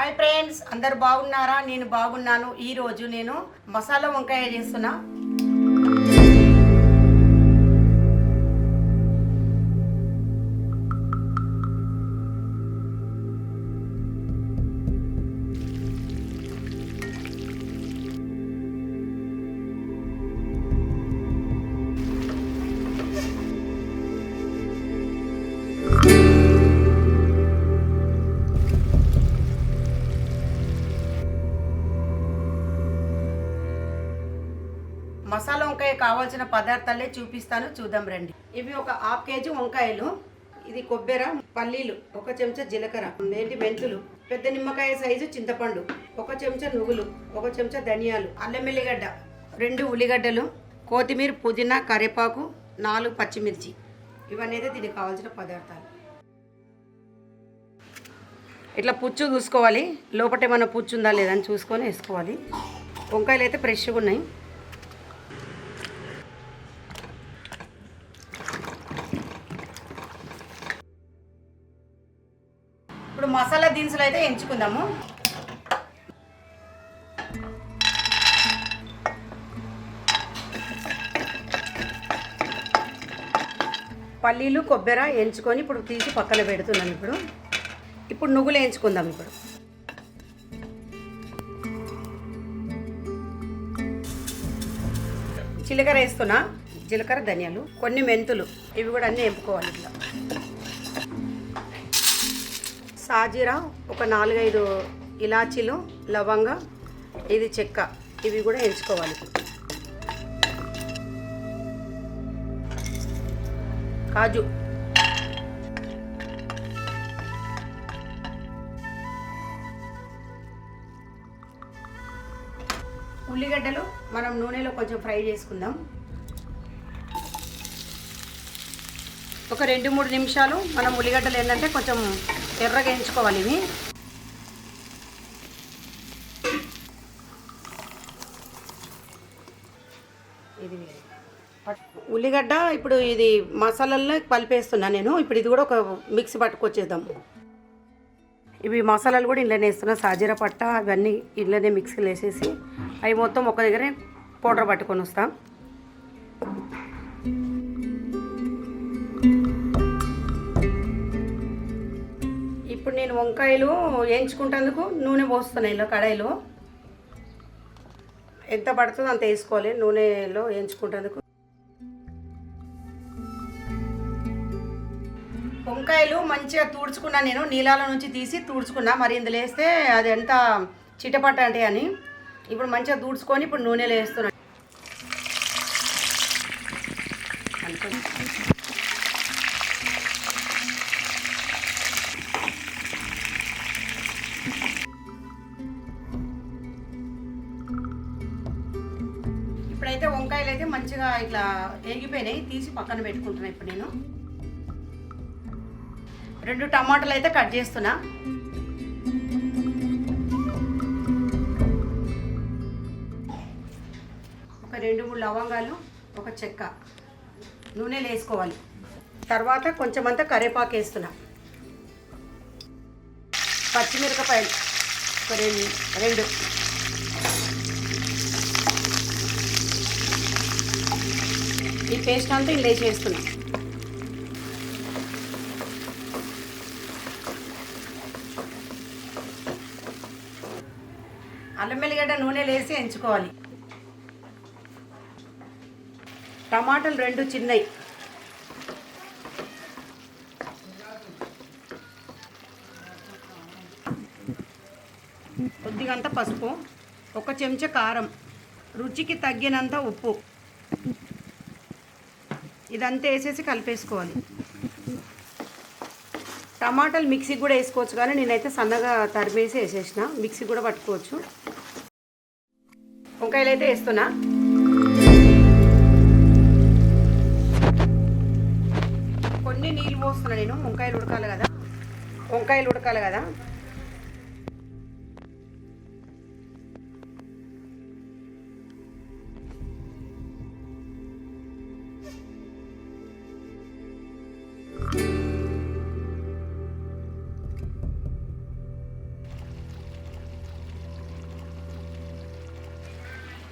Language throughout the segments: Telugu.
హాయ్ ఫ్రెండ్స్ అందరు బాగున్నారా? నేను బాగున్నాను. ఈరోజు నేను మసాలా వంకాయ చేస్తున్నా. కావాల్సిన పదార్థాలే చూపిస్తాను. చూద్దాం రండి. ఇవి ఒక హాఫ్ కేజీ వంకాయలు. ఇది కొబ్బెర పల్లీలు ఒక చెంచా జీలకర్ర ఏంటి మెంతులు పెద్ద నిమ్మకాయ సైజు చింతపండు ఒక చెంచా నువ్వులు ఒక చెంచా ధనియాలు అల్లం ఎల్లిగడ్డ రెండు ఉల్లిగడ్డలు కొత్తిమీర పుదీనా కరివేపాకు నాలుగు పచ్చిమిర్చి. ఇవన్నీ అయితే దీనికి కావాల్సిన పదార్థాలు. ఇట్లా పుచ్చు చూసుకోవాలి. లోపట ఏమైనా పుచ్చు ఉందా లేదా అని చూసుకొని వేసుకోవాలి. వంకాయలు అయితే ఫ్రెష్గా ఉన్నాయి. మసాలా దినుసులు అయితే ఎంచుకుందాము. పల్లీలు కొబ్బరి ఎంచుకొని ఇప్పుడు తీసి పక్కన పెడుతున్నాను ఇప్పుడు. ఇప్పుడు నువ్వులు వేయించుకుందాం ఇప్పుడు. జీలకర్ర వేస్తున్నా. జీలకర్ర ధనియాలు కొన్ని మెంతులు. ఇవి కూడా అన్నీ ఎంపుకోవాలి ఇట్లా. సాజీరా ఒక నాలుగైదు ఇలాచీలు లవంగ ఇది చెక్క. ఇవి కూడా ఎంచుకోవాలి. కాజు. ఉల్లిగడ్డలు మనం నూనెలో కొంచెం ఫ్రై చేసుకుందాం. ఒక రెండు మూడు నిమిషాలు మనం ఉల్లిగడ్డలు ఏంటంటే కొంచెం ఎర్రగా ఎంచుకోవాలి ఇవి. ఇది ఉల్లిగడ్డ ఇప్పుడు ఇది మసాలాల్లో కలిపేస్తున్నా నేను. ఇప్పుడు ఇది కూడా ఒక మిక్సీ పట్టుకొచ్చేద్దాం. ఇవి మసాలాలు కూడా ఇంట్లోనే వేస్తున్నా. సాజీర పట్ట అవన్నీ ఇంట్లోనే మిక్సీలు వేసేసి అవి మొత్తం ఒక దగ్గరే పౌడర్ పట్టుకొని వస్తాం. నేను వంకాయలు వేయించుకుంటేందుకు నూనె పోస్తున్నాయి ఇలా కడాయిలో. ఎంత పడుతుందో అంత వేసుకోవాలి నూనెలో వేయించుకుంటేందుకు. వంకాయలు మంచిగా తూడ్చుకున్నా నేను నీళ్ళలో నుంచి తీసి తూడ్చుకున్నా. మరి ఇందులో వేస్తే అది ఎంత చిటపట అంటే అని. ఇప్పుడు మంచిగా తుడుచుకొని ఇప్పుడు నూనెలో వేస్తున్నాను. ఇప్పుడైతే అయితే మంచిగా ఇట్లా ఏగిపోయినాయి తీసి పక్కన పెట్టుకుంటున్నా ఇప్పుడు నేను. రెండు టమాటాలు అయితే కట్ చేస్తున్నా. ఒక రెండు మూడు లవంగాలు ఒక చెక్క. నూనెలు వేసుకోవాలి తర్వాత కొంచెం అంతా కరివేపాకు వేస్తున్నా. పచ్చిమిరపకాయలు. ఒక రెండు రెండు. ఈ పేస్ట్ అంతా ఇలా వేసేస్తున్నా అల్లం వెల్లిగడ్డ నూనెలు వేసి ఎంచుకోవాలి. టమాటాలు రెండు చిన్నవి కొద్దిగంత పసుపు ఒక చెంచా కారం రుచికి తగ్గినంత ఉప్పు. ఇదంతా వేసేసి కలిపేసుకోవాలి. టమాటాలు మిక్సీకి కూడా వేసుకోవచ్చు కానీ నేనైతే సన్నగా తరిమేసి వేసేసిన. మిక్సీ కూడా పట్టుకోవచ్చు. వంకాయలు అయితే వేస్తున్నా. కొన్ని నీళ్ళు పోస్తున్నా నేను. వంకాయలు ఉడకాలి కదా. వంకాయలు ఉడకాలి కదా.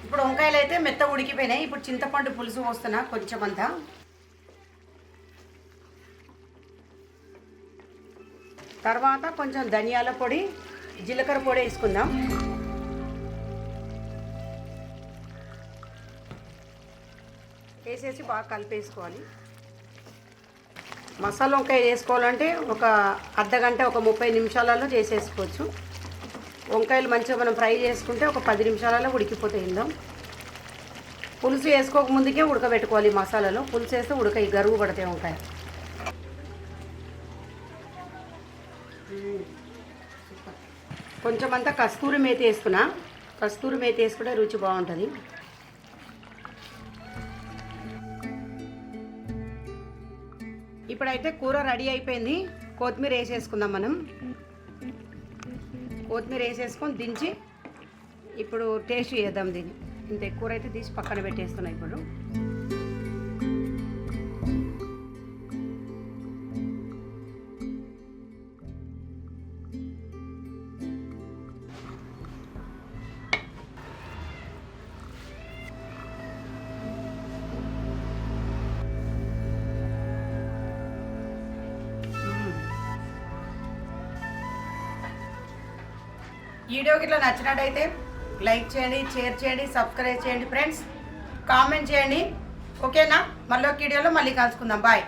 ఇప్పుడు వంకాయలు అయితే మెత్త ఉడికిపోయినాయి. ఇప్పుడు చింతపండు పులుసు పోస్తున్నా కొంచెం అంతా. తర్వాత కొంచెం ధనియాల పొడి జీలకర్ర పొడి వేసుకుందాం. వేసేసి బాగా కలిపేసుకోవాలి. మసాలా వంకాయ వేసుకోవాలంటే ఒక అర్ధ గంట ఒక ముప్పై నిమిషాలలో చేసేసుకోవచ్చు. వంకాయలు మంచిగా మనం ఫ్రై చేసుకుంటే ఒక పది నిమిషాలలో ఉడికిపోతాయి ఇందాం పులుసు వేసుకోక ముందుకే ఉడకబెట్టుకోవాలి మసాలాలో. పులుసు వేస్తే ఉడక ఈ గరువు పడతాయి వంకాయ. కొంచెం అంతా కస్తూరి మేత వేసుకున్నా. కస్తూరి మేత వేసుకుంటే రుచి బాగుంటుంది. ఇప్పుడైతే కూర రెడీ అయిపోయింది. కొత్తిమీర వేసేసుకుందాం మనం. కొత్తిమీర వేసేసుకొని దించి ఇప్పుడు టేస్ట్ చేద్దాం దీన్ని. ఇంత కూర అయితే తీసి పక్కన పెట్టేస్తున్నాయి ఇప్పుడు. వీడియో ఇట్లా నచ్చినట్టయితే లైక్ చేయండి షేర్ చేయండి సబ్స్క్రైబ్ చేయండి ఫ్రెండ్స్. కామెంట్ చేయండి. ఓకేనా? మళ్ళీ ఒక వీడియోలో మళ్ళీ కలుసుకుందాం. బాయ్.